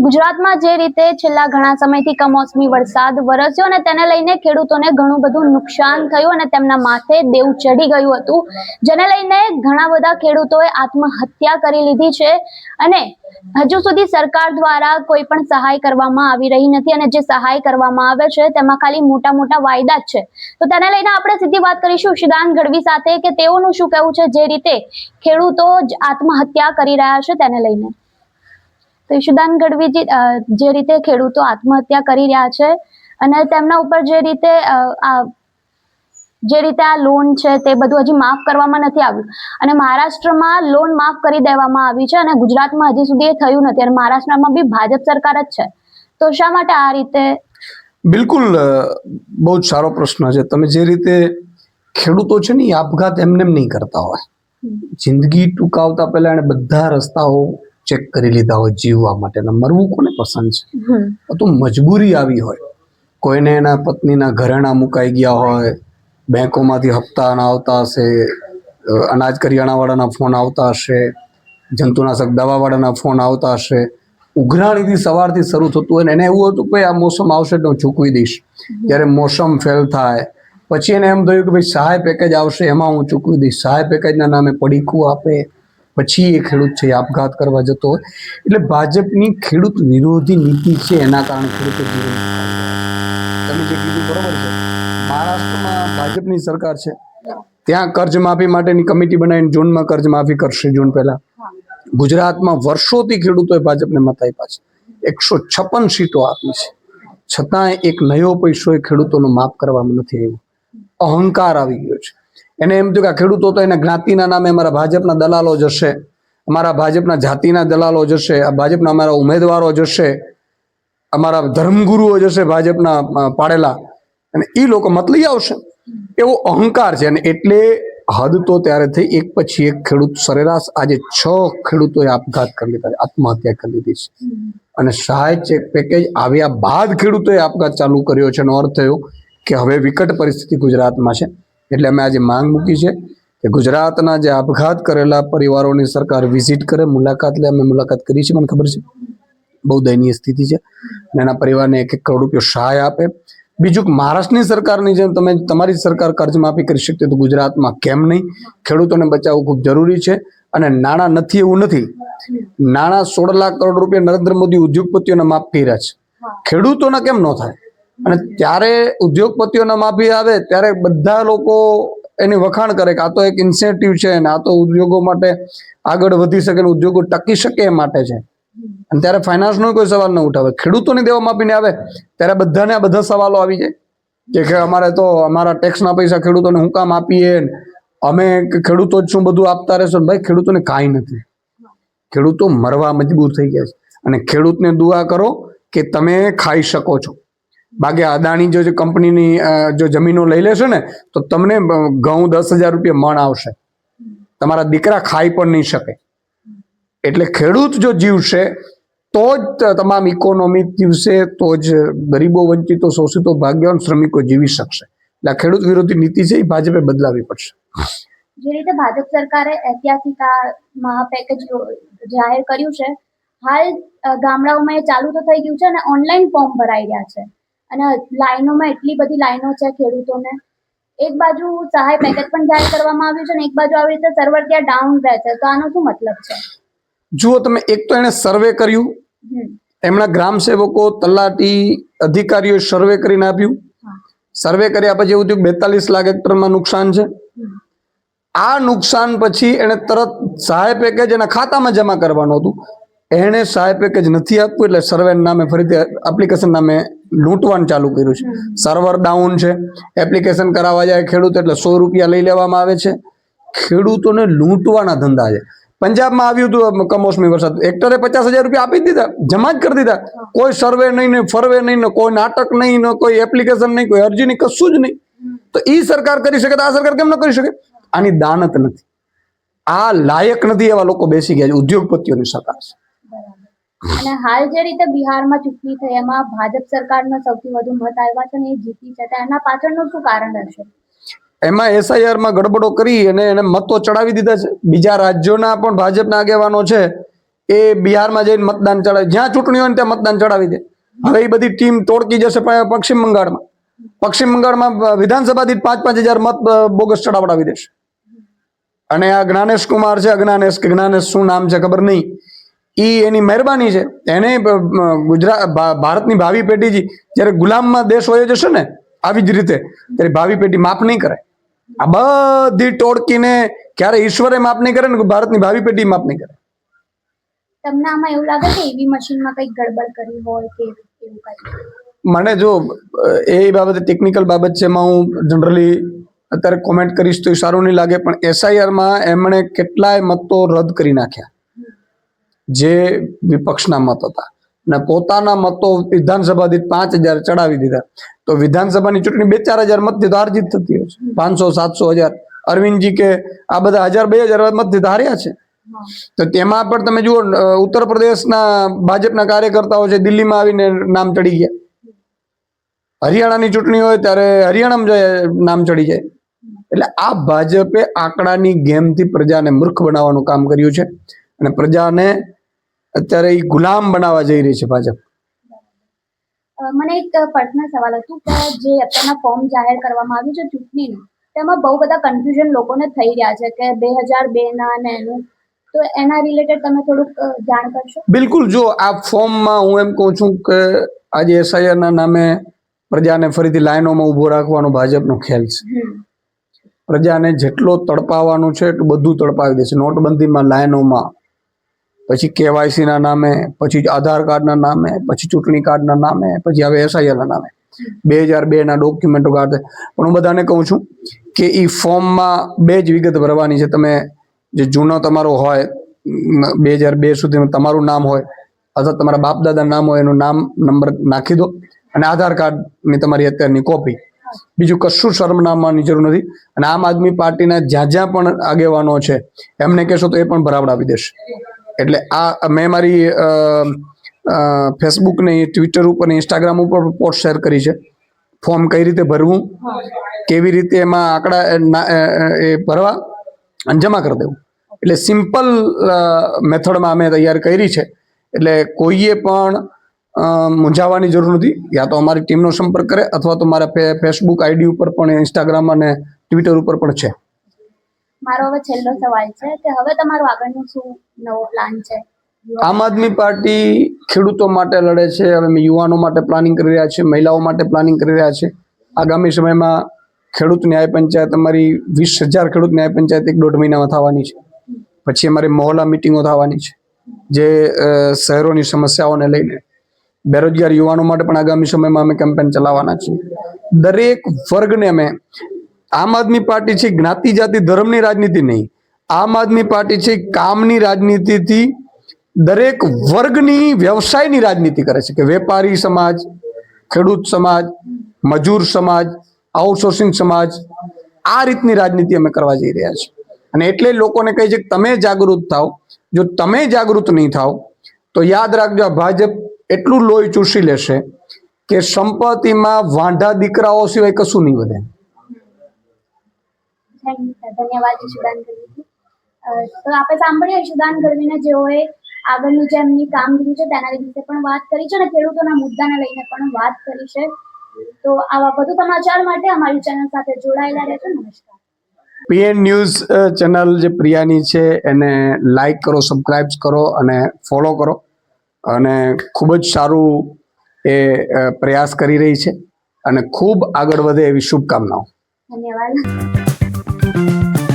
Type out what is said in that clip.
ગુજરાતમાં જે રીતે છેલ્લા ઘણા સમયથી કમોસમી વરસાદ વરસ્યો અને તેને લઈને ખેડૂતોને ઘણું બધું નુકસાન થયું અને તેમના માથે દેવું ચડી ગયું હતું. જેને લઈને ઘણા બધા ખેડૂતોએ આત્મહત્યા કરી લીધી છે અને હજુ સુધી સરકાર દ્વારા કોઈ પણ સહાય કરવામાં આવી રહી નથી અને જે સહાય કરવામાં આવે છે તેમાં ખાલી મોટા મોટા વાયદા જ છે. તો તેને લઈને આપણે સીધી વાત કરીશું ઈશુદાન ગઢવી સાથે કે તેઓનું શું કહેવું છે? જે રીતે ખેડૂતો આત્મહત્યા કરી રહ્યા છે તેને લઈને. તો ઈશુદાન ગઢવીજી જે રીતે ખેડૂતો આત્મહત્યા કરી રહ્યા છે અને તેમના ઉપર જે રીતે આ જે રીતે આ લોન છે તે બધું હજી માફ કરવામાં નથી આવ્યું. અને મહારાષ્ટ્રમાં લોન માફ કરી દેવામાં આવી છે અને ગુજરાતમાં હજી સુધી એ થયું નથી અને મહારાષ્ટ્રમાં બી ભાજપ સરકાર જ છે. તો શા માટે આ રીતે? બિલકુલ બહુ જ સારો પ્રશ્ન છે. તમે જે રીતે ખેડૂતો છે ને એ આપઘાત એમને નહીં કરતા હોય. જિંદગી ટૂંકાવતા પહેલા એને બધા રસ્તાઓ ચેક કરી લીધા હોય જીવવા માટે મરવું કોને પસંદ છે? તો મજબૂરી આવી હોય. કોઈને એના પત્નીના ઘરેણા મુકાઈ ગયા હોય બેંકોમાંથી હપ્તા ના આવતા હશે અનાજ કરિયાણાવાળાના ફોન આવતા હશે જંતુનાશક દવાવાળાના ફોન આવતા હશે. ઉઘરાણીથી સવારથી શરૂ થતું હોય ને એને એવું હતું કે આ મોસમ આવશે તો હું ચૂકવી દઈશ. જ્યારે મોસમ ફેલ થાય પછી એને એમ થયું કે ભાઈ સહાય પેકેજ આવશે એમાં હું ચૂકવી દઈશ. સહાય પેકેજના નામે પડીકું આપે. પછી એ ખેડૂત છે આપઘાત કરવા જતો હોય. એટલે ભાજપની ખેડૂત વિરોધી નીતિ છે એના કારણે ખેડૂતો. તમે જે કીધું બરોબર છે. મહારાષ્ટ્રમાં ભાજપની સરકાર છે. ત્યાં કર્જ માફી માટેની કમિટી બનાવીને જૂનમાં કર્જ માફી કરશે જૂન પહેલા. ગુજરાતમાં વર્ષોથી ખેડૂતોએ ભાજપને મત આપ્યા છે. એકસો છપ્પન સીટો આપી છે. છતાંય એક નયો પૈસો એ ખેડૂતોનો માફ કરવામાં નથી આવ્યો. અહંકાર આવી ગયો છે. એને એમ થયું કે ખેડૂતો તો એના જ્ઞાતિના નામે અમારા ભાજપના દલાલો જશે, અમારા ભાજપના જાતિના દલાલો જશે, આ ભાજપના અમારા ઉમેદવારો જશે, અમારા ધર્મગુરુઓ જશે ભાજપના પાડેલા. અને એ લોકો મત લઈ આવશે. એવો અહંકાર છે અને એટલે હદ તો ત્યારે થઈ, એક પછી એક ખેડૂત સરેરાશ આજે છ ખેડૂતોએ આપઘાત કરી લીધા આત્મહત્યા કરી લીધી છે. અને સહાય ચેક પેકેજ આવ્યા બાદ ખેડૂતોએ આપઘાત ચાલુ કર્યો છે, એનો અર્થ થયો કે હવે વિકટ પરિસ્થિતિ ગુજરાતમાં છે. એટલે અમે આજે માંગ મૂકી છે કે ગુજરાતના જે આપઘાત કરેલા પરિવારોની સરકાર વિઝિટ કરે મુલાકાત લે અમે મુલાકાત કરી છે મને ખબર છે. બહુ દયનીય સ્થિતિ છે. અને એના પરિવારને એક એક કરોડ રૂપિયો સહાય આપે. બીજું મહારાષ્ટ્રની સરકારની જેમ તમે તમારી સરકાર કર્જ માફી કરી શકતી તો ગુજરાતમાં કેમ નહીં? ખેડૂતોને બચાવવું ખૂબ જરૂરી છે. અને નાણાં નથી એવું નથી. નાણાં સોળ લાખ કરોડ રૂપિયા નરેન્દ્ર મોદી ઉદ્યોગપતિઓને માફ કર્યા છે. ખેડૂતોના કેમ ન થાય? અને ત્યારે ઉદ્યોગપતિઓના માફી આવે, ત્યારે બધા લોકો એની વખાણ કરે કે આ તો એક ઇન્સેન્ટિવ છે અને આ તો ઉદ્યોગો માટે આગળ વધી શકે ઉદ્યોગો ટકી શકે એ માટે છે. અને ત્યારે ફાઇનાન્સનો કોઈ સવાલ ન ઉઠાવે. ખેડૂતોની દેવા માફીને આવે, ત્યારે બધાને આ બધા સવાલો આવી જાય. કે અમારે તો અમારા ટેક્સના પૈસા ખેડૂતોને હું કામ આપીએ અમે ખેડૂતો જ શું બધું આપતા રહેશો ભાઈ, ખેડૂતોને કાંઈ નથી. ખેડૂતો મરવા મજબૂર થઈ ગયા છે. અને ખેડૂતને દુઆ કરો કે તમે ખાઈ શકો છો. બાકી અદાણી જો કંપનીની જો જમીનો લઈ લેશે ને, તો તમને ઘઉં દસ હજાર રૂપિયા મણ આવશે. તમારા દીકરા ખાઈ પણ નહીં શકે. એટલે ખેડૂત જો જીવશે, તો જ તમામ ઇકોનોમી જીવશે, તો જ ગરીબો વંચિતો, શોષિતો, ભાગ્યવાન શ્રમિકો જીવી શકશે. એટલે ખેડૂત વિરોધી નીતિ છે, એ ભાજપે બદલાવી પડશે. જે રીતે ભાજપ સરકારે ઐતિહાસિક આ મહાપેકેજ જાહેર કર્યું છે, હાલ ગામડાઓમાં એ ચાલુ તો થઈ ગયું છે અને ઓનલાઈન ફોર્મ ભરાઈ રહ્યા છે. અને લાઈનોમાં એટલી બધી લાઈનો છે ખેડૂતોને. એક બાજુ સહાય પેકેજ પણ જાહેર કરવામાં આવ્યું છે અને એક બાજુ આવી રીતે સર્વર ત્યાં ડાઉન રહે છે. તો આનો શું મતલબ છે? જુઓ તમે એક તો એણે સર્વે કર્યું. એમના ગ્રામ સેવકો તલાટી અધિકારીઓ સર્વે કરીને આપ્યું. સર્વે કર્યા પછી એવું થયું બેતાલીસ લાખ હેક્ટરમાં નુકસાન છે. આ નુકસાન પછી એણે તરત સહાય પેકેજ એના ખાતામાં જમા કરવાનું હતું. એણે સહાય પેકેજ નથી આપવું એટલે સર્વે નામે ફરીથી એપ્લિકેશન નામે લૂંટવાનું ચાલુ કર્યું છે. સર્વર ડાઉન છે. એપ્લિકેશન કરાવવા જાય ખેડૂત એટલે સો રૂપિયા લઈ લેવામાં આવે છે. ખેડૂતોને લૂંટવાના ધંધા છે. પંજાબમાં આવ્યું હતું કમોસમી વરસાદ. હેક્ટરે પચાસ હજાર રૂપિયા આપી દીધા જમા જ કરી દીધા. કોઈ સર્વે નહીં ને ફરવે નહીં ને કોઈ નાટક નહીં ને કોઈ એપ્લિકેશન નહીં કોઈ અરજી નહીં કશું જ નહીં. તો એ સરકાર કરી શકે તો આ સરકાર કેમ ન કરી શકે? આની દાનત નથી. આ લાયક નથી એવા લોકો બેસી ગયા છે ઉદ્યોગપતિઓની સરકાર છે. અને હાલ જે રીતે બિહારમાં ચૂંટણી થઈ, એમાં ભાજપ સરકારનો સૌથી વધુ મત આવ્યા છે અને એ જીતી છે એના પાછળનું શું કારણ હશે એમાં એસઆઈઆરમાં ગડબડો કરી અને એને મતો ચડાવી દીધા છે. બીજા રાજ્યોના પણ ભાજપના આગેવાનો છે, એ બિહારમાં જઈને મતદાન ચડાવે. જ્યાં ચૂંટણી હોય ને ત્યાં મતદાન ચડાવી દે. હવે એ બધી ટીમ તોડકી જશે પશ્ચિમ બંગાળમાં. પશ્ચિમ બંગાળમાં વિધાનસભા દીઠ પાંચ પાંચ હજાર મત બોગસ ચડાવડાવી દેશે. અને આ જ્ઞાનેશ કુમાર છે, અજ્ઞાનેશ કે જ્ઞાનેશ શું નામ છે ખબર નહીં. ઈ એની મહેરબાની છે. એને ગુજરાત ભારતની ભાવિ પેઢી જ્યારે ગુલામમાં દેશ હોય જશે ને આવી જ રીતે ત્યારે ભાવિ પેઢી માફ નહીં કરે. આ બધી ટોળકીને ક્યારે ઈશ્વરે માફ નહીં કરે ને ભારતની ભાવિ પેઢી માફ નહીં કરે. તમને આમાં એવું લાગે કે ઈવી મશીનમાં કંઈક ગડબડ કરી હોય કે એવું કંઈ મને જો એ બાબતે ટેકનિકલ બાબત છે એમાં હું જનરલી અત્યારે કોમેન્ટ કરીશ તો એ સારું નહીં લાગે પણ એસઆઈઆરમાં એમણે કેટલાય મતો રદ કરી નાખ્યા. જે વિપક્ષના મત હતા. અને પોતાના મતો વિધાનસભા પાંચ હજાર ચડાવી દીધા. તો વિધાનસભાની ચૂંટણી બે ચાર હજાર મતથી તો હારજીત થતી હોય પાંચસો, સાતસો હજાર. અરવિંદજી કે આ બધા હજાર, બે હજાર મતથી તો હાર્યા છે. તો તેમાં પણ તમે જુઓ ઉત્તર પ્રદેશના ભાજપના કાર્યકર્તાઓ છે, દિલ્હીમાં આવીને નામ ચડી ગયા. હરિયાણાની ચૂંટણી હોય ત્યારે હરિયાણામાં નામ ચડી જાય. એટલે આ ભાજપે આંકડાની ગેમથી પ્રજાને મૂર્ખ બનાવવાનું કામ કર્યું છે. અને પ્રજાને અત્યારે એ ગુલામ બનાવવા જઈ રહી છે ભાજપ. મને એક પર્સનલ સવાલ હતું કે જે અત્યારના ફોર્મ જાહેર કરવામાં આવ્યું છે ચૂંટણીનું તેમાં બહુ બધા કન્ફ્યુઝન લોકોને થઈ રહ્યા છે કે બે હજાર બે ના ને એનું. તો એના રિલેટેડ તમે થોડુંક જાણ કરશો? બિલકુલ જો આ ફોર્મમાં હું એમ કહું છું કે આજે એસઆઈઆરના નામે પ્રજાને ફરીથી લાઈનોમાં ઊભો રાખવાનો ભાજપનો ખેલ છે. પ્રજાને જેટલો તડપાવવાનું છે એટલું બધું તડપાવી દેશે. નોટબંધીમાં લાઈનોમાં પછી કેવાયસીના નામે, પછી આધાર કાર્ડના નામે, પછી ચૂંટણી કાર્ડના નામે, પછી હવે એસઆઈઆરના નામે. બે હજાર બે ના ડોક્યુમેન્ટો કાઢે. પણ હું બધાને કહું છું કે એ ફોર્મમાં બે જ વિગત ભરવાની છે. તમે જે જૂનો તમારો હોય બે હજાર બે સુધીનું તમારું નામ હોય, અથવા તમારા બાપ દાદા નામ હોય, એનું નામ, નંબર નાખી દો અને આધાર કાર્ડની તમારી અત્યારની કોપી. બીજું કશું શરમનામાની જરૂર નથી. અને આમ આદમી પાર્ટીના જ્યાં જ્યાં પણ આગેવાનો છે, એમને કહેશો તો એ પણ ભરાવડાવી દેશે. એટલે આ, મેં મારી ફેસબુક ને ટ્વિટર ઉપર ઇન્સ્ટાગ્રામ ઉપર પોસ્ટ શેર કરી છે. ફોર્મ કઈ રીતે ભરવું, કેવી રીતે એમાં આંકડા એ ભરવા અને જમા કરી દેવું. એટલે સિમ્પલ મેથડમાં અમે તૈયાર કરી છે. એટલે કોઈએ પણ મૂંઝાવાની જરૂર નથી. યા તો અમારી ટીમનો સંપર્ક કરે અથવા તો મારા ફેસબુક આઈડી ઉપર પણ ઇન્સ્ટાગ્રામ અને ટ્વિટર ઉપર પણ છે. મારો હવે છેલ્લો સવાલ છે કે હવે તમારો આગળનો શું નવો પ્લાન છે? આમ આદમી પાર્ટી ખેડૂતો માટે લડે છે હવે યુવાનો માટે પ્લાનિંગ કરી રહ્યા છે મહિલાઓ માટે પ્લાનિંગ કરી રહ્યા છે. આગામી સમયમાં ખેડૂત ન્યાય પંચાયત, અમારી વીસ હજાર ખેડૂત ન્યાય પંચાયત એક દોઢ મહિનામાં થવાની છે. પછી અમારી મહોલ્લા મિટિંગો થવાની છે, જે શહેરોની સમસ્યાઓને લઈને. બેરોજગાર યુવાનો માટે પણ આગામી સમયમાં અમે કેમ્પેન ચલાવવાના છીએ. દરેક વર્ગને અમે આમ આદમી પાર્ટી છે, જ્ઞાતિ જાતિ ધર્મની રાજનીતિ નહીં. આમ આદમી પાર્ટી છે, કામની રાજનીતિથી દરેક વર્ગની વ્યવસાયની રાજનીતિ કરે છે, કે વેપારી સમાજ, ખેડૂત સમાજ, મજૂર સમાજ આઉટસોર્સિંગ સમાજ, આ રીતની રાજનીતિ અમે કરવા જઈ રહ્યા છીએ. અને એટલે લોકોને કહે છે કે તમે જાગૃત થાઓ. જો તમે જાગૃત નહીં થાઓ, તો યાદ રાખજો ભાજપ એટલું લોહી ચૂસી લેશે કે સંપત્તિમાં વાંઢા દીકરાઓ સિવાય કશું નહીં વધે. થેન્ક ધન્યવાદ ઈશુદાન ગઢવી તો આપણે સાંભળીએ ઈશુદાન ગઢવીને જેઓએ આગળનું જે એમની કામગીરી છે તેના વિશે પણ વાત કરી છે અને ખેડૂતોના મુદ્દાને લઈને પણ વાત કરી છે. તો આવા વધુ સમાચાર માટે અમારી ચેનલ સાથે જોડાયેલા રહેજો. નમસ્કાર. પીએન ન્યૂઝ ચેનલ જે પ્રિયાની છે એને લાઈક કરો સબસ્ક્રાઇબ કરો અને ફોલો કરો. અને ખૂબ જ સારું એ પ્રયાસ કરી રહી છે. અને ખૂબ આગળ વધે એવી શુભકામનાઓ. ધન્યવાદ. Música